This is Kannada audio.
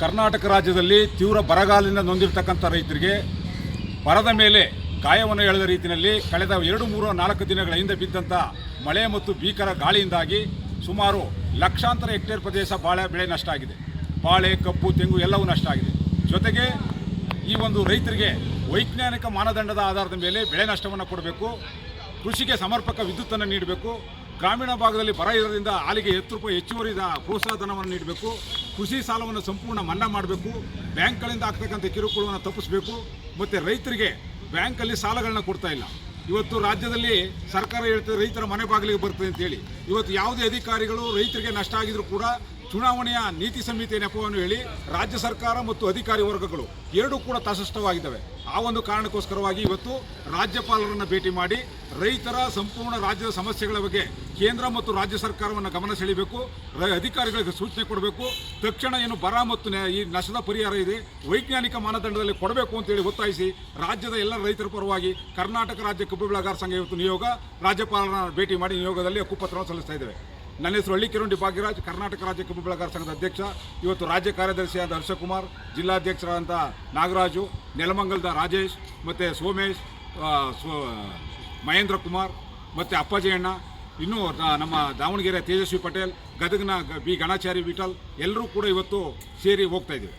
ಕರ್ನಾಟಕ ರಾಜ್ಯದಲ್ಲಿ ತೀವ್ರ ಬರಗಾಲದಿಂದ ನೊಂದಿರ್ತಕ್ಕಂಥ ರೈತರಿಗೆ ಬರದ ಮೇಲೆ ಗಾಯವನ್ನು ಎಳೆದ ರೀತಿಯಲ್ಲಿ ಕಳೆದ ಎರಡು, ಮೂರು, ನಾಲ್ಕು ದಿನಗಳ ಹಿಂದೆ ಬಿದ್ದಂಥ ಮಳೆ ಮತ್ತು ಭೀಕರ ಗಾಳಿಯಿಂದಾಗಿ ಸುಮಾರು ಲಕ್ಷಾಂತರ ಹೆಕ್ಟೇರ್ ಪ್ರದೇಶ ಬಾಳೆ ಬೆಳೆ ನಷ್ಟ ಆಗಿದೆ. ಬಾಳೆ, ಕಬ್ಬು, ತೆಂಗು ಎಲ್ಲವೂ ನಷ್ಟ ಆಗಿದೆ. ಜೊತೆಗೆ ಈ ಒಂದು ರೈತರಿಗೆ ವೈಜ್ಞಾನಿಕ ಮಾನದಂಡದ ಆಧಾರದ ಮೇಲೆ ಬೆಳೆ ನಷ್ಟವನ್ನು ಕೊಡಬೇಕು, ಕೃಷಿಗೆ ಸಮರ್ಪಕ ವಿದ್ಯುತ್ತನ್ನು ನೀಡಬೇಕು, ಗ್ರಾಮೀಣ ಭಾಗದಲ್ಲಿ ಬರ ಇರೋದ್ರಿಂದ ಹಾಲಿಗೆ ಹತ್ತು ರೂಪಾಯಿ ಹೆಚ್ಚುವರಿ ಪ್ರೋತ್ಸಾಹ ಧನವನ್ನು ನೀಡಬೇಕು ಕೃಷಿ ಸಾಲವನ್ನು ಸಂಪೂರ್ಣ ಮನ್ನಾ ಮಾಡಬೇಕು, ಬ್ಯಾಂಕ್ಗಳಿಂದ ಆಗ್ತಕ್ಕಂಥ ಕಿರುಕುಳವನ್ನು ತಪ್ಪಿಸಬೇಕು, ಮತ್ತು ರೈತರಿಗೆ ಬ್ಯಾಂಕಲ್ಲಿ ಸಾಲಗಳನ್ನ ಕೊಡ್ತಾ ಇಲ್ಲ. ಇವತ್ತು ರಾಜ್ಯದಲ್ಲಿ ಸರ್ಕಾರ ಹೇಳ್ತದೆ ರೈತರ ಮನೆ ಬಾಗಿಲಿಗೆ ಬರ್ತದೆ ಅಂತೇಳಿ. ಇವತ್ತು ಯಾವುದೇ ಅಧಿಕಾರಿಗಳು ರೈತರಿಗೆ ನಷ್ಟ ಆಗಿದ್ರೂ ಕೂಡ ಚುನಾವಣೆಯ ನೀತಿ ಸಂಹಿತೆ ನೆಪವನ್ನು ಹೇಳಿ ರಾಜ್ಯ ಸರ್ಕಾರ ಮತ್ತು ಅಧಿಕಾರಿ ವರ್ಗಗಳು ಎರಡೂ ಕೂಡ ತಸಷ್ಟವಾಗಿದ್ದಾವೆ ಆ ಒಂದು ಕಾರಣಕ್ಕೋಸ್ಕರವಾಗಿ ಇವತ್ತು ರಾಜ್ಯಪಾಲರನ್ನು ಭೇಟಿ ಮಾಡಿ ರೈತರ ಸಂಪೂರ್ಣ ರಾಜ್ಯದ ಸಮಸ್ಯೆಗಳ ಬಗ್ಗೆ ಕೇಂದ್ರ ಮತ್ತು ರಾಜ್ಯ ಸರ್ಕಾರವನ್ನು ಗಮನ ಸೆಳೆಯಬೇಕು. ರ- ಅಧಿಕಾರಿಗಳಿಗೆ ಸೂಚನೆ ಕೊಡಬೇಕು. ತಕ್ಷಣ ಏನು ಬರ ಮತ್ತು ಈ ನಷ್ಟದ ಪರಿಹಾರ ಇದೆ. ವೈಜ್ಞಾನಿಕ ಮಾನದಂಡದಲ್ಲಿ ಕೊಡಬೇಕು ಅಂತೇಳಿ ಒತ್ತಾಯಿಸಿ ರಾಜ್ಯದ ಎಲ್ಲ ರೈತರ ಪರವಾಗಿ ಕರ್ನಾಟಕ ರಾಜ್ಯ ಕಬ್ಬು ಬೆಳೆಗಾರ ಸಂಘ ಇವತ್ತು ನಿಯೋಗ, ರಾಜ್ಯಪಾಲರನ್ನ ಭೇಟಿ ಮಾಡಿ ನಿಯೋಗದಲ್ಲಿ ಹಕ್ಕುಪತ್ರವನ್ನು ಸಲ್ಲಿಸ್ತಾ ಇದ್ದೇವೆ. ನನ್ನ ಹೆಸರು ಹಳ್ಳಿ ಕಿರುಂಡಿ ಭಾಗ್ಯರಾಜ್, ಕರ್ನಾಟಕ ರಾಜ್ಯ ಕಬ್ಬು ಬೆಳೆಗಾರ ಸಂಘದ ಅಧ್ಯಕ್ಷ. ಇವತ್ತು ರಾಜ್ಯ ಕಾರ್ಯದರ್ಶಿಯಾದ ಹರ್ಷಕುಮಾರ್ ಜಿಲ್ಲಾಧ್ಯಕ್ಷರಾದಂಥ ನಾಗರಾಜು, ನೆಲಮಂಗಲದ ರಾಜೇಶ್, ಮತ್ತು ಸೋಮೇಶ್ ಮಹೇಂದ್ರ ಕುಮಾರ್, ಮತ್ತು ಅಪ್ಪಾಜಿ ಅಣ್ಣ ಇನ್ನೂ ನಮ್ಮ ದಾವಣಗೆರೆ ತೇಜಸ್ವಿ ಪಟೇಲ್, ಗದಗನ ಬಿ ಗಣಾಚಾರಿ ವಿಠಲ್, ಎಲ್ಲರೂ ಕೂಡ ಇವತ್ತು ಸೇರಿ ಹೋಗ್ತಾ ಇದ್ದೀವಿ.